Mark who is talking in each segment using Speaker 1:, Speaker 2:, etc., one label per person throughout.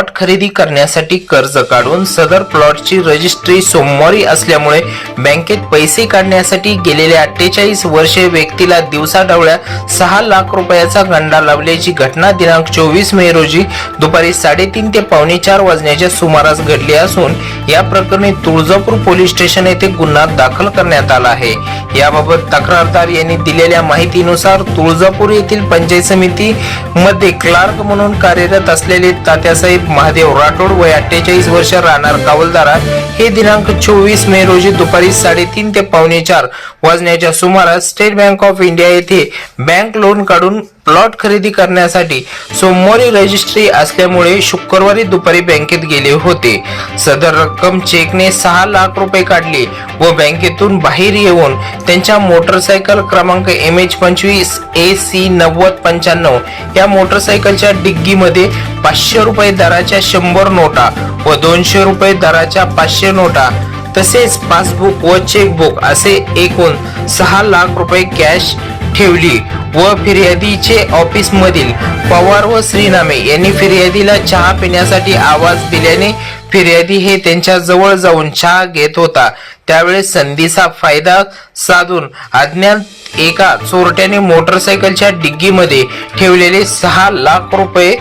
Speaker 1: Plot खरेदी करण्यासाठी कर्ज काढून सदर प्लॉटची रजिस्ट्री सोमवारी असल्यामुळे बँकेत पैसे काढण्यासाठी गेलेल्या अठ्ठेचाळीस वर्षे व्यक्तीला दिवसाढवळ्या सहा लाख रुपयाचा गंडा लावल्याची घटना दिनांक चोवीस मे रोजी दुपारी साडेतीन ते पावणे चार वाजण्याच्या सुमारास घडली असून या प्रकरणी तुळजापूर पोलीस स्टेशन येथे गुन्हा दाखल करण्यात आला आहे. याबाबत तक्रारदार यांनी दिलेल्या माहितीनुसार तुळजापूर येथील पंचायत समिती मध्ये क्लार्क म्हणून कार्यरत असलेले तात्यासाहेब महादेव राठोड वय अठ्ठेचाळीस वर्ष राहणार कावलदारा हे दिनांक चोवीस मे रोजी दुपारी साडेतीन ते पावणे चार वाजण्याच्या सुमारास स्टेट बँक ऑफ इंडिया येथे बँक लोन काढून प्लॉट खरेदी करण्यासाठी सोमवारी रजिस्ट्री असल्यामुळे शुक्रवारी दुपारी बँकेत गेले होते. सदर रक्कम चेकने सहा लाख रुपये काढले व बँकेतून बाहेर येऊन त्यांच्या मोटरसायकल क्रमांक एम एच पंचवीस ए सी नव्वद पंच्याण्णव या मोटरसायकलच्या डिग्गीमध्ये पाचशे रुपये दराच्या शंभर नोटा व दोनशे रुपये दराच्या पाचशे नोटा तसेच पासबुक व चेकबुक असे एकूण सहा लाख रुपये कॅश ठेवली. व फिर्यादीचे ऑफिस मधील पवार व श्रीनामे यांनी फिर्यादीला चहा पिण्यासाठी आवाज दिल्याने फिर्यादी हे त्यांच्या जवळ जाऊन चहा घेत होता. त्यावेळेस संधीचा फायदा साधून अज्ञात एका चोरट्याने मोटरसायकलच्या डिग्गीमध्ये ठेवलेले सहा लाख रुपये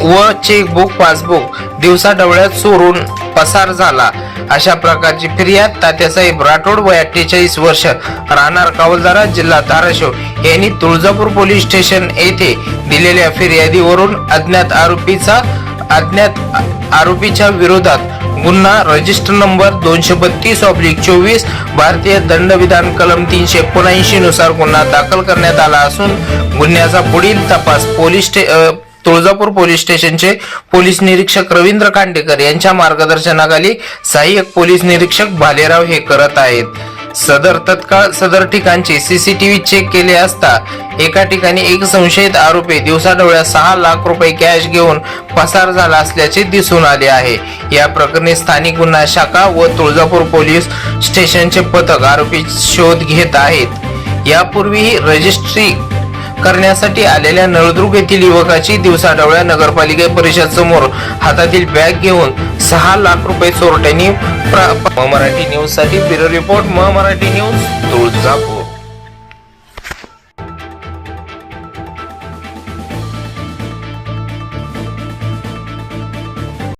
Speaker 1: व चेकबुक पासबुक दिवसा डवळ्यात चोरून पसार झाला. अशा प्रकारची फिर्याद तात्यासाहेब राठोड व अठ्ठेचाळीस वर्ष राहणार कावलदारा जिल्हा धाराशिव यांनी तुळजापूर पोलीस स्टेशन येथे दिलेल्या फिर्यादीवरून अज्ञात आरोपीचा अज्ञात आरोपीच्या विरोधात गुन्हा. रजिस्टर नंबर दोनशे बत्तीस ऑब्लिक चोवीस भारतीय दंडविधान कलम तीनशे एकोणऐंशी नुसार गुन्हा दाखल करण्यात आला असून गुन्ह्याचा पुढील तपास पोलीस स्टे तुळजापूर पोलीस स्टेशनचे पोलीस निरीक्षक रवींद्र खांडेकर यांच्या मार्गदर्शनाखाली सहाय्यक पोलीस निरीक्षक भालेराव हे करत आहेत. सदर तत्काळ सदर ठिकाणचे सीसीटीव्ही चेक केले असता एका ठिकाणी एक संशयित आरोपी दिवसाढवळ्या सहा लाख रुपये कॅश घेऊन पसार झाला असल्याचे दिसून आले आहे. या प्रकरणी स्थानिक गुन्हा शाखा व तुळजापूर पोलीस स्टेशनचे पथक आरोपी शोध घेत आहेत. यापूर्वीही रजिस्ट्री करण्यासाठी आलेल्या नळदुर्ग येथील युवकाची दिवसाढवळ्या नगरपालिका परिषद समोर हातातील बॅग घेऊन सहा लाख रुपये चोरट्यांनी प्र- मराठी न्यूजसाठी ब्युरो रिपोर्ट म मराठी न्यूज तुळजापूर.